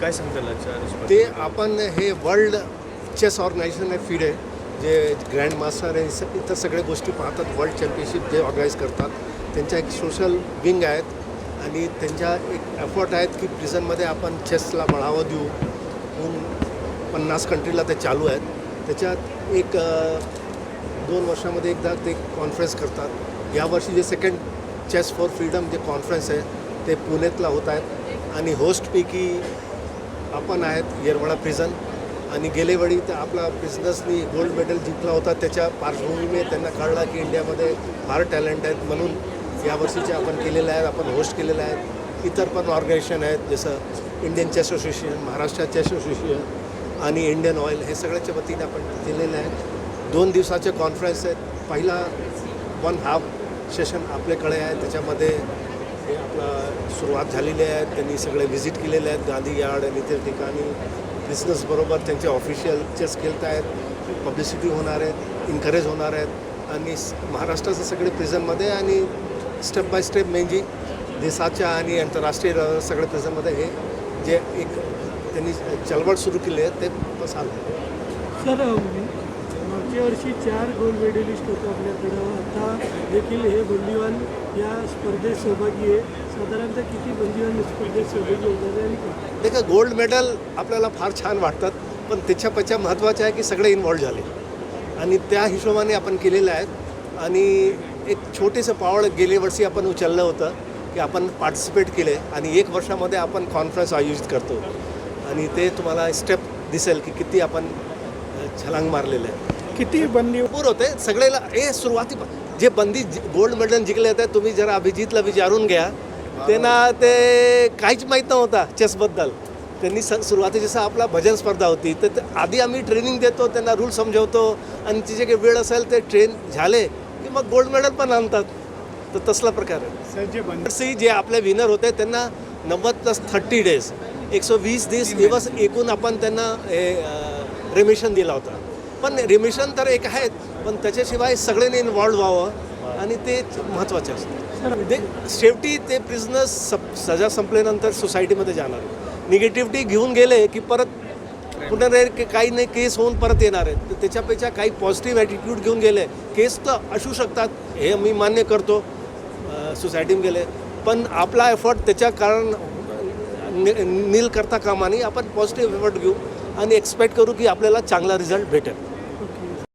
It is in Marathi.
काय सांगता ते आपण हे वर्ल्ड चेस ऑर्गनायझेशन आहे फीड आहे जे ग्रँड मास्टर आहे इतर सगळ्या गोष्टी पाहतात वर्ल्ड चॅम्पियनशिप जे ऑर्गनाईज करतात. त्यांच्या एक सोशल विंग आहेत आणि त्यांच्या एक एफर्ट आहेत की प्रिझनमध्ये आपण चेसला बढावा देऊ. म्हणून पन्नास कंट्रीला ते चालू आहेत. त्याच्यात एक दोन वर्षामध्ये एकदा ते कॉन्फरन्स करतात. यावर्षी जे सेकंड चेस फॉर फ्रीडम जे कॉन्फरन्स आहे ते पुणेतला होत आहेत. आणि होस्टपैकी आपण आहेत येरवडा प्रिझन आणि गेलेवेळी तर आपला प्रिझनर्सनी गोल्ड मेडल जिंकला होता. त्याच्या पार्श्वभूमीने त्यांना कळलं की इंडियामध्ये फार टॅलेंट आहेत म्हणून यावर्षीचे आपण केलेले आहेत आपण होस्ट केलेले आहेत. इतर पण ऑर्गनायझेशन आहेत जसं Indian chess association Maharashtra chess association आणि इंडियन ऑइल हे सगळ्याच्या वतीने आपण केलेले आहेत. दोन दिवसाचे कॉन्फरन्स आहेत. पहिला वन हाफ सेशन आपल्याकडे आहे. त्याच्यामध्ये हे आपला सुरुवात झालेली आहे. त्यांनी सगळे व्हिजिट केलेले आहेत. गांधी यार्ड आणि इतर ठिकाणी बिझनेसबरोबर त्यांचे ऑफिशियल चेस खेळत आहेत. पब्लिसिटी होणार आहेत इन्करेज होणार आहेत. आणि महाराष्ट्राचे महाराष्ट्राचं सगळे प्रिझनमध्ये आणि स्टेप बाय स्टेप म्हणजे देशाच्या आणि आंतरराष्ट्रीय सगळ्या सगळे प्रिझनमध्ये हे जे एक त्यांनी चळवळ सुरू केली आहे ते पसार सर वर्षी चार गोल्ड मेडलिस्ट होतो आपल्याकडं. आता देखील हे बंदीवान या स्पर्धेत सहभागी आहे. साधारणतः किती बंदीवान स्पर्धेत सहभागी होतात आहे आणि का? देखा गोल्ड मेडल आपल्याला फार छान वाटतात पण त्याच्यापेक्षा महत्त्वाचं आहे की सगळे इन्वॉल्व झाले. आणि त्या हिशोबाने आपण केलेलं आहे. आणि एक छोटेसं पावळ गेल्या वर्षी आपण उचललं होतं की आपण पार्टिसिपेट केले आणि एक वर्षामध्ये आपण कॉन्फरन्स आयोजित करतो. आणि ते तुम्हाला स्टेप दिसेल की किती आपण छलांग मारलेलं आहे. किती बंदी भरपूर होते. सगळेला हे सुरुवाती जे बंदी गोल्ड मेडल जिंकले होते तुम्ही जरा अभिजितला विचारून घ्या. त्यांना ते काहीच माहीत नव्हता चेसबद्दल त्यांनी स सुरुवाती जसं आपला भजन स्पर्धा होती तर ते आधी आम्ही ट्रेनिंग देतो त्यांना रूल समजवतो आणि तिचे काही वेळ असेल ते ट्रेन झाले की मग गोल्ड मेडल पण आणतात. तर तसला प्रकार आहे. सर जे आपले विनर होते त्यांना नव्वद प्लस थर्टी डेज एकशे वीस दिवस दिवस एकूण आपण त्यांना हे रेमिशन दिला होता. पण रिमिशन तर एक आहेत पण त्याच्याशिवाय सगळ्यांनी इन्वॉल्व व्हावं आणि ते महत्त्वाचे असतं. ते म्हणजे शेवटी ते प्रिझनस सप सजा संपल्यानंतर सोसायटीमध्ये जाणार निगेटिव्हिटी घेऊन गेले की परत कुठं नाही की काही नाही केस होऊन परत येणार आहेत. तर त्याच्यापेक्षा काही पॉझिटिव्ह ॲटिट्यूड घेऊन गेले केस तर असू शकतात हे मी मान्य करतो सोसायटीमध्ये गेले. पण आपला एफर्ट त्याच्या कारण नि- नील करता कामा नाही आपण पॉझिटिव्ह एफर्ट घेऊ आणि एक्सपेक्ट करू की आपल्याला चांगला रिझल्ट भेटेल.